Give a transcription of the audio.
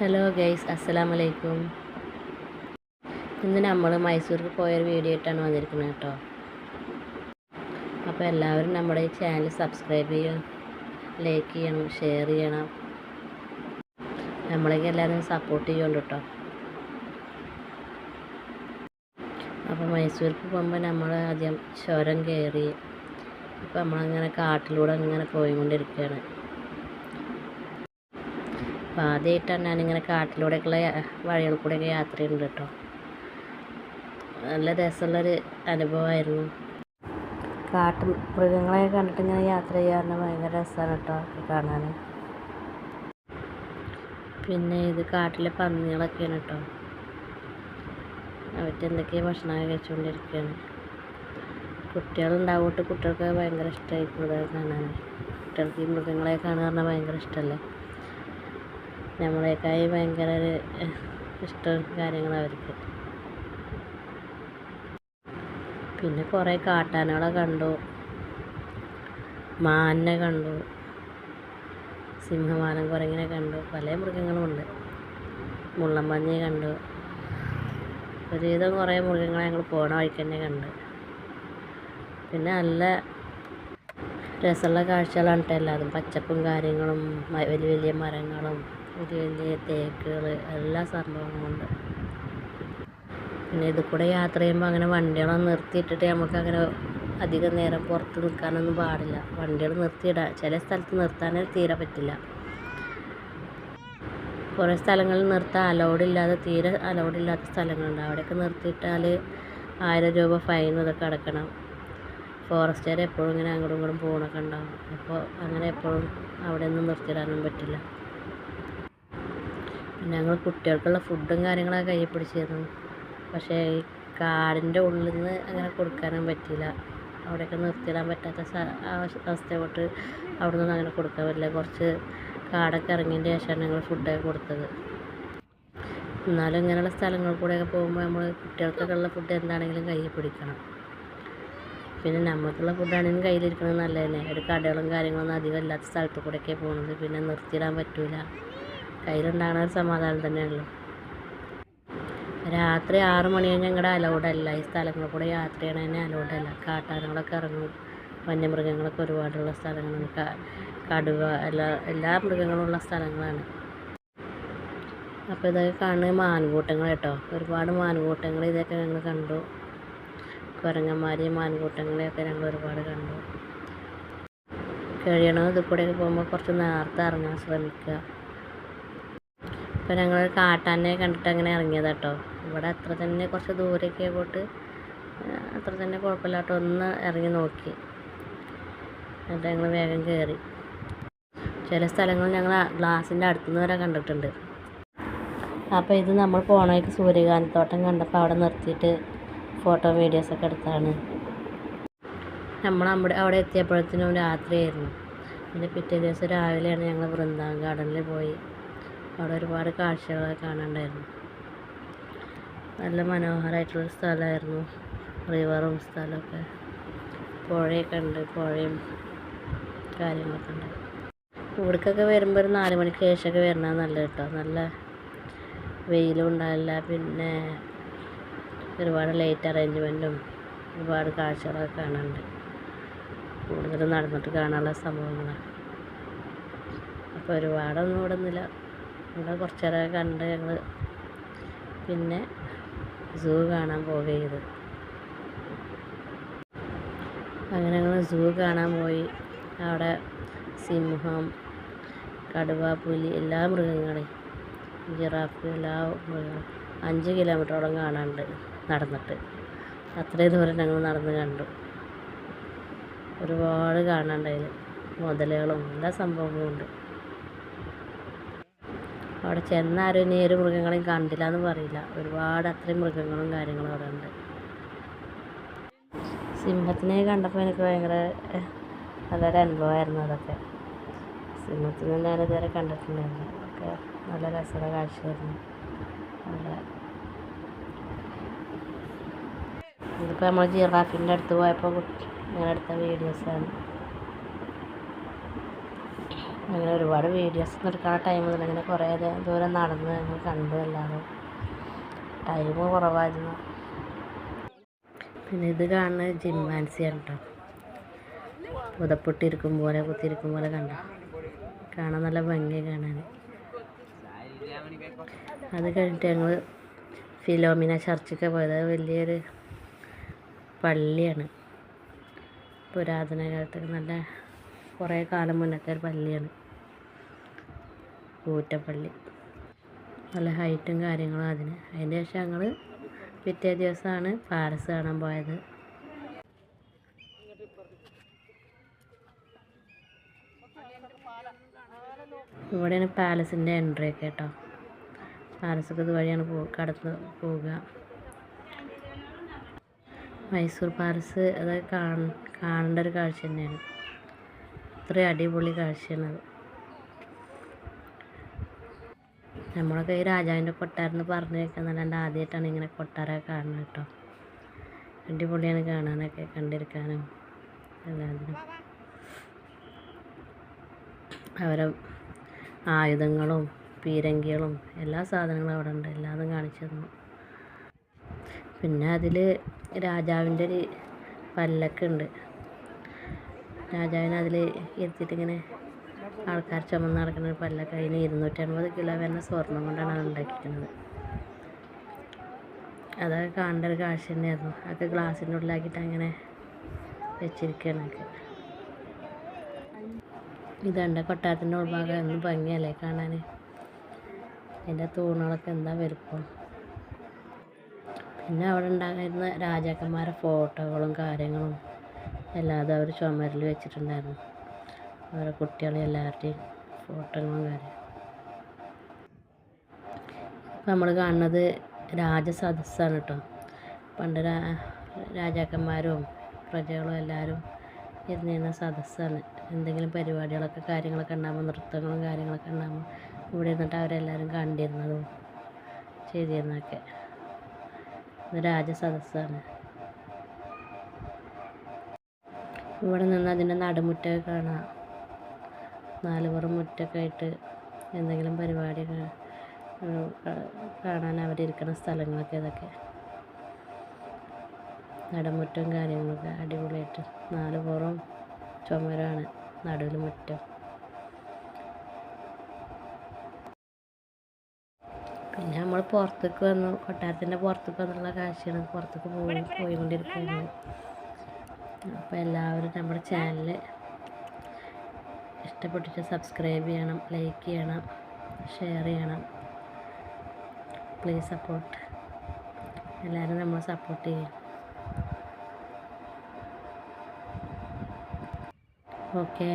Hello guys അസ്സലാമു അലൈക്കും ഇന്ന് നമ്മൾ മൈസൂർക്ക് പോയൊരു വീഡിയോ ആയിട്ടാണ് വന്നിരിക്കുന്നത് കേട്ടോ. അപ്പോൾ എല്ലാവരും നമ്മുടെ ഈ ചാനൽ സബ്സ്ക്രൈബ് ചെയ്യണം ലൈക്ക് ചെയ്യണം ഷെയർ ചെയ്യണം. നമ്മളേക്ക് എല്ലാവരും സപ്പോർട്ട് ചെയ്യുന്നുണ്ട് കേട്ടോ. അപ്പോൾ മൈസൂർക്ക് പോകുമ്പോൾ നമ്മൾ ആദ്യം ചുരം കയറി ഇപ്പോൾ നമ്മളങ്ങനെ കാട്ടിലൂടെ ഇങ്ങനെ പോയിക്കൊണ്ടിരിക്കുകയാണ്. അപ്പോൾ ആദ്യമായിട്ടാണ് ഞാനിങ്ങനെ കാട്ടിലൂടെയൊക്കെയുള്ള വഴികൾ കൂടെയൊക്കെ യാത്ര ചെയ്യുന്നുണ്ട് കേട്ടോ. നല്ല രസമുള്ളൊരു അനുഭവമായിരുന്നു. കാട്ടു മൃഗങ്ങളെ കണ്ടിട്ട് ഇങ്ങനെ യാത്ര ചെയ്യാറുണ്ട്. ഭയങ്കര രസമാണ് കേട്ടോ കാണാൻ. പിന്നെ ഇത് കാട്ടിലെ പന്നികളൊക്കെയാണ് കേട്ടോ. അവർക്ക് എന്തൊക്കെയോ ഭക്ഷണമൊക്കെ കഴിച്ചുകൊണ്ടിരിക്കുകയാണ്. കുട്ടികളുണ്ടാവോട്ട് കുട്ടികൾക്ക് ഭയങ്കര ഇഷ്ടമായിരിക്കും. കൂടുതൽ കാണാൻ. കുട്ടികൾക്ക് ഈ മൃഗങ്ങളെ കാണുക പറഞ്ഞാൽ ഭയങ്കര ഇഷ്ടമല്ലേ? നമ്മളെക്കായി ഭയങ്കര ഒരു ഇഷ്ടം കാര്യങ്ങൾ അവർക്ക്. പിന്നെ കുറേ കാട്ടാനകളെ കണ്ടു. മാനിനെ കണ്ടു. സിംഹമാനം കുരങ്ങിനെ കണ്ടു. പല മൃഗങ്ങളുമുണ്ട്. മുള്ളൻപന്നിയെ കണ്ടു. ഒരുവിധം കുറേ മൃഗങ്ങളെ ഞങ്ങൾ പോണ വഴിക്ക് തന്നെ കണ്ട്. പിന്നെ നല്ല രസമുള്ള കാഴ്ചകളാണ് കേട്ടോ എല്ലാതും. പച്ചപ്പും കാര്യങ്ങളും വലിയ വലിയ മരങ്ങളും. വലിയ വലിയ തേക്കുകൾ എല്ലാ സംഭവങ്ങളും ഉണ്ട്. പിന്നെ ഇത് കൂടെ യാത്ര ചെയ്യുമ്പോൾ അങ്ങനെ വണ്ടികളൊന്നും നിർത്തിയിട്ടിട്ട് നമുക്ക് അങ്ങനെ അധികം നേരം പുറത്ത് നിൽക്കാനൊന്നും പാടില്ല. വണ്ടികൾ നിർത്തിയിടാം. ചില സ്ഥലത്ത് നിർത്താനേ തീരെ പറ്റില്ല. കുറേ സ്ഥലങ്ങളിൽ നിർത്താൻ അലൗഡ് ഇല്ലാതെ തീരെ അലൗഡ് ഇല്ലാത്ത സ്ഥലങ്ങളുണ്ട്. അവിടെയൊക്കെ നിർത്തിയിട്ടാൽ ആയിരം രൂപ ഫൈൻ ഇതൊക്കെ അടക്കണം. ഫോറസ്റ്റുകാർ എപ്പോഴും ഇങ്ങനെ അങ്ങോട്ടും ഇങ്ങോട്ടും പോകണൊക്കെ ഉണ്ടാവും. അപ്പോൾ അങ്ങനെ എപ്പോഴും അവിടെ ഒന്നും നിർത്തിയിടാനും പറ്റില്ല. പിന്നെ ഞങ്ങൾ കുട്ടികൾക്കുള്ള ഫുഡും കാര്യങ്ങളൊക്കെ കയ്യിൽ പിടിച്ചിരുന്നു. പക്ഷേ ഈ കാടിന്റെ ഉള്ളിൽ നിന്ന് അങ്ങനെ കൊടുക്കാനും പറ്റിയില്ല. അവിടെയൊക്കെ നിർത്തിയിടാൻ പറ്റാത്ത സ- അവസ്ഥ അവസ്ഥ അവിടെ നിന്ന് അങ്ങനെ കൊടുക്കാൻ പറ്റില്ല. കുറച്ച് കാടൊക്കെ ഇറങ്ങിയതിന്റെ ശേഷമാണ് ഞങ്ങൾ ഫുഡൊക്കെ കൊടുത്തത്. എന്നാലും ഇങ്ങനെയുള്ള സ്ഥലങ്ങളിൽ കൂടെയൊക്കെ പോകുമ്പോൾ നമ്മൾ കുട്ടികൾക്കൊക്കെ ഉള്ള ഫുഡ് എന്താണെങ്കിലും കയ്യിൽ പിടിക്കണം. പിന്നെ നമുക്കുള്ള ഫുഡാണെങ്കിലും കയ്യിലിരിക്കുന്നത് നല്ലത് തന്നെ. ഒരു കടകളും കാര്യങ്ങളൊന്നും അധികം ഇല്ലാത്ത സ്ഥലത്ത് കൂടെയൊക്കെ പോകുന്നത്. പിന്നെ നിർത്തിയിടാൻ പറ്റൂല. കയ്യിലുണ്ടാകുന്ന ഒരു സമാധാനം തന്നെയാണല്ലോ. രാത്രി ആറ് മണി ഞങ്ങളുടെ അലൗഡല്ല ഈ സ്ഥലങ്ങളിൽ കൂടെ യാത്ര ചെയ്യണതിന് അല്ല. കാട്ടാനകളൊക്കെ ഇറങ്ങും. വന്യമൃഗങ്ങളൊക്കെ ഒരുപാടുള്ള സ്ഥലങ്ങളാണ്. കടുവ എല്ലാ എല്ലാ മൃഗങ്ങളും ഉള്ള സ്ഥലങ്ങളാണ്. അപ്പോൾ ഇതൊക്കെ കാണുന്നത് മാൻകൂട്ടങ്ങൾ കേട്ടോ. ഒരുപാട് മാൻകൂട്ടങ്ങൾ ഇതൊക്കെ ഞങ്ങൾ കണ്ടു. കുരങ്ങന്മാരെയും മാൻകൂട്ടങ്ങളെയൊക്കെ ഞങ്ങൾ ഒരുപാട് കണ്ടു. കഴിയണം ഇതിൽ കൂടെയൊക്കെ പോകുമ്പോൾ കുറച്ച് നേരത്തെ ഇറങ്ങാൻ ശ്രമിക്കുക. അപ്പോൾ ഞങ്ങൾ കാട്ടാനെ കണ്ടിട്ട് അങ്ങനെ ഇറങ്ങിയത് കേട്ടോ ഇവിടെ അത്ര തന്നെ കുറച്ച് ദൂരേക്ക് പോയിട്ട് അത്ര തന്നെ കുഴപ്പമില്ലാട്ടോ ഒന്ന് ഇറങ്ങി നോക്കി. എന്നിട്ട് ഞങ്ങൾ വേഗം കയറി ചില സ്ഥലങ്ങൾ ഞങ്ങൾ ഗ്ലാസിന്റെ അടുത്തുനിന്ന് വരെ കണ്ടിട്ടുണ്ട്. അപ്പോൾ ഇത് നമ്മൾ പോണേക്ക് സൂര്യകാന്തോട്ടം കണ്ടപ്പോൾ അവിടെ നിർത്തിയിട്ട് ഫോട്ടോ വീഡിയോസൊക്കെ എടുത്താണ് നമ്മൾ അവിടെ അവിടെ എത്തിയപ്പോഴത്തേനും രാത്രിയായിരുന്നു. പിന്നെ പിറ്റേ ദിവസം രാവിലെയാണ് ഞങ്ങൾ വൃന്ദാവൻ ഗാർഡനിൽ പോയി. അവിടെ ഒരുപാട് കാഴ്ചകളൊക്കെ കാണണ്ടായിരുന്നു നല്ല മനോഹരമായിട്ടുള്ള സ്ഥലമായിരുന്നു. റിവറും സ്ഥലമൊക്കെ. പുഴയൊക്കെ ഉണ്ട് പുഴയും കാര്യങ്ങളൊക്കെ ഉണ്ട്. ഇവിടേക്കൊക്കെ വരുമ്പോൾ ഒരു നാല് മണിക്ക് ശേഷമൊക്കെ വരണത് നല്ലത് കേട്ടോ. നല്ല വെയിലും ഉണ്ടാവില്ല. പിന്നെ ഒരുപാട് ലൈറ്റ് അറേഞ്ച്മെന്റും ഒരുപാട് കാഴ്ചകളൊക്കെ കാണാനുണ്ട്. കൂടുതലും നടന്നിട്ട് കാണാനുള്ള സംഭവങ്ങളാണ്. അപ്പോൾ ഒരുപാടൊന്നും ഇവിടെ ഒന്നുമില്ല ഇവിടെ കുറച്ച് നേരമൊക്കെ കണ്ട് ഞങ്ങൾ പിന്നെ സൂ കാണാൻ പോവുകയും അങ്ങനെ ഞങ്ങൾ സൂ കാണാൻ പോയി. അവിടെ സിംഹം കടുവ പുലി എല്ലാ മൃഗങ്ങളെയും ജിറാഫ് എല്ലാ മൃഗങ്ങളും അഞ്ച് കിലോമീറ്ററോളം കാണാനുണ്ട് നടന്നിട്ട്. അത്രയും ദൂരം ഞങ്ങൾ നടന്ന് കണ്ടു. ഒരുപാട് കാണാണ്ടതിൽ മുതലുകളും എല്ലാ സംഭവങ്ങളും ഉണ്ട്. അവിടെ ചെന്നാരും ഇനി ഒരു മൃഗങ്ങളെയും കണ്ടില്ല എന്ന് പറയില്ല. ഒരുപാട് അത്രയും മൃഗങ്ങളും കാര്യങ്ങളും അവിടെ ഉണ്ട്. സിംഹത്തിനെ കണ്ടപ്പോൾ എനിക്ക് ഭയങ്കര നല്ലൊരു അനുഭവമായിരുന്നു അതൊക്കെ. സിംഹത്തിനെ ഞാൻ ഇതുവരെ കണ്ടിട്ടുണ്ടായിരുന്നു ഒക്കെ നല്ല രസമുള്ള കാഴ്ചയായിരുന്നു. നല്ല ഇതിപ്പോൾ നമ്മൾ ജിറാഫിന്റെ അടുത്ത് പോയപ്പോൾ ഞാൻ എടുത്ത വീഡിയോസാണ്. അങ്ങനെ ഒരുപാട് വീഡിയോസ് ഒന്നും എടുക്കാൻ ടൈം ഇങ്ങനെ കുറേ ദൂരം നടന്ന് ഞങ്ങൾ കണ്ടു എല്ലാവരും. ടൈം കുറവായിരുന്നു. പിന്നെ ഇത് കാണുന്നത് ജിംബാൻസിയാണ് കേട്ടോ ഉതപ്പൊട്ടിരിക്കും പോലെ കുത്തിയിരിക്കും പോലെ കണ്ട? കാണാൻ നല്ല ഭംഗി കാണാൻ അത് കഴിഞ്ഞിട്ട് ഞങ്ങൾ ഫിലോമിന ചർച്ചൊക്കെ പോയത്. വലിയൊരു പള്ളിയാണ്. പുരാതന കാലത്തൊക്കെ നല്ല കുറേ കാലം മുന്നത്തെ ഒരു പള്ളിയാണ്. കൂറ്റപ്പള്ളി. നല്ല ഹൈറ്റും കാര്യങ്ങളും അതിന്. അതിന്റെ ശേഷം ഞങ്ങൾ പിറ്റേ ദിവസമാണ് പാലസ് കാണാൻ പോയത്. ഇവിടെയാണ് പാലസിന്റെ എൻട്രി ഒക്കെ കേട്ടോ. പാലസൊക്കെ ഇതുവഴിയാണ് പോ കടന്ന് പോവുക. മൈസൂർ പാലസ് അത് കാണ കാണേണ്ട ഒരു കാഴ്ച തന്നെയാണ്. അത്രയും അടിപൊളി കാഴ്ചയാണത്. നമ്മളൊക്കെ ഈ രാജാവിന്റെ കൊട്ടാരം എന്ന് പറഞ്ഞു കേൾക്കുന്നല്ലാണ്ട് ആദ്യമായിട്ടാണ് ഇങ്ങനെ കൊട്ടാരമൊക്കെ കാണുന്നത് കേട്ടോ. അടിപൊളിയാണ് കാണാനൊക്കെ കണ്ടിരിക്കാനും എല്ലാത്തിനും. അവരെ ആയുധങ്ങളും പീരങ്കികളും എല്ലാ സാധനങ്ങളും അവിടെ ഉണ്ട്. എല്ലാതും കാണിച്ചു തന്നു. പിന്നെ അതിൽ രാജാവിന്റെ ഒരു പല്ലക്കുണ്ട് രാജാവിനെ അതിൽ ഇരുത്തിയിട്ട് ഇങ്ങനെ ആൾക്കാർ ചുമന്ന് നടക്കുന്ന ഒരു പല്ലൊക്കെ അതിന് ഇരുന്നൂറ്റമ്പത് കിലോ വരുന്ന സ്വർണം കൊണ്ടാണ് അത് ഉണ്ടാക്കിയിരിക്കുന്നത്. അതൊക്കെ കാണേണ്ട ഒരു കാഴ്ച തന്നെയായിരുന്നു. അതൊക്കെ ഗ്ലാസിന്റെ ഉള്ളിലാക്കിയിട്ട് അങ്ങനെ വെച്ചിരിക്കുകയാണ് ഒക്കെ. ഇതുണ്ട് കൊട്ടാരത്തിന്റെ ഉൾഭാഗം ഒന്നും ഭംഗിയല്ലേ കാണാൻ. അതിന്റെ തൂണുകളൊക്കെ എന്താ വലുപ്പം. പിന്നെ അവിടെ ഉണ്ടായിരുന്ന രാജാക്കന്മാരുടെ ഫോട്ടോകളും കാര്യങ്ങളും എല്ലാതും അവർ ചുമരിൽ വെച്ചിട്ടുണ്ടായിരുന്നു. അവരുടെ കുട്ടികളെ എല്ലാവരുടെയും ഫോട്ടോകളും കാര്യം നമ്മൾ കാണുന്നത് രാജസദസ്സാണ് കേട്ടോ. പണ്ട് രാജാക്കന്മാരും പ്രജകളും എല്ലാവരും ഇരുന്നിരുന്ന സദസ്സാണ്. എന്തെങ്കിലും പരിപാടികളൊക്കെ കാര്യങ്ങളൊക്കെ ഉണ്ടാകുമ്പോൾ നൃത്തങ്ങളും കാര്യങ്ങളൊക്കെ ഉണ്ടാകുമ്പോൾ ഇവിടെ ഇരുന്നിട്ട് അവരെല്ലാവരും കണ്ടിരുന്നതും ചെയ്തിരുന്നതൊക്കെ. രാജസദസ്സാണ്. ഇവിടെ നിന്ന് അതിന്റെ നടുമുറ്റമൊക്കെ കാണാം. നാലുപുറം മുറ്റമൊക്കെ ആയിട്ട് എന്തെങ്കിലും പരിപാടി കാണാൻ അവരിരിക്കുന്ന സ്ഥലങ്ങളൊക്കെ ഇതൊക്കെ. നടുമുറ്റം കാര്യങ്ങളൊക്കെ അടിപൊളിയായിട്ട്. നാല് പുറം ചുമരാണ് നടുവിൽ മുറ്റം. പിന്നെ നമ്മൾ പുറത്തേക്ക് വന്നു കൊട്ടാരത്തിന്റെ പുറത്തേക്ക് വന്നുള്ള കാശിയാണ് പുറത്തേക്ക് പോയി പോയിക്കൊണ്ടിരിക്കുകയാണ് അപ്പോൾ എല്ലാവരും നമ്മുടെ ചാനൽ ഇഷ്ടപ്പെട്ടിട്ട് സബ്സ്ക്രൈബ് ചെയ്യണം ലൈക്ക് ചെയ്യണം ഷെയർ ചെയ്യണം. പ്ലീസ് സപ്പോർട്ട് എല്ലാവരും നമ്മൾ സപ്പോർട്ട് ചെയ്യും. ഓക്കെ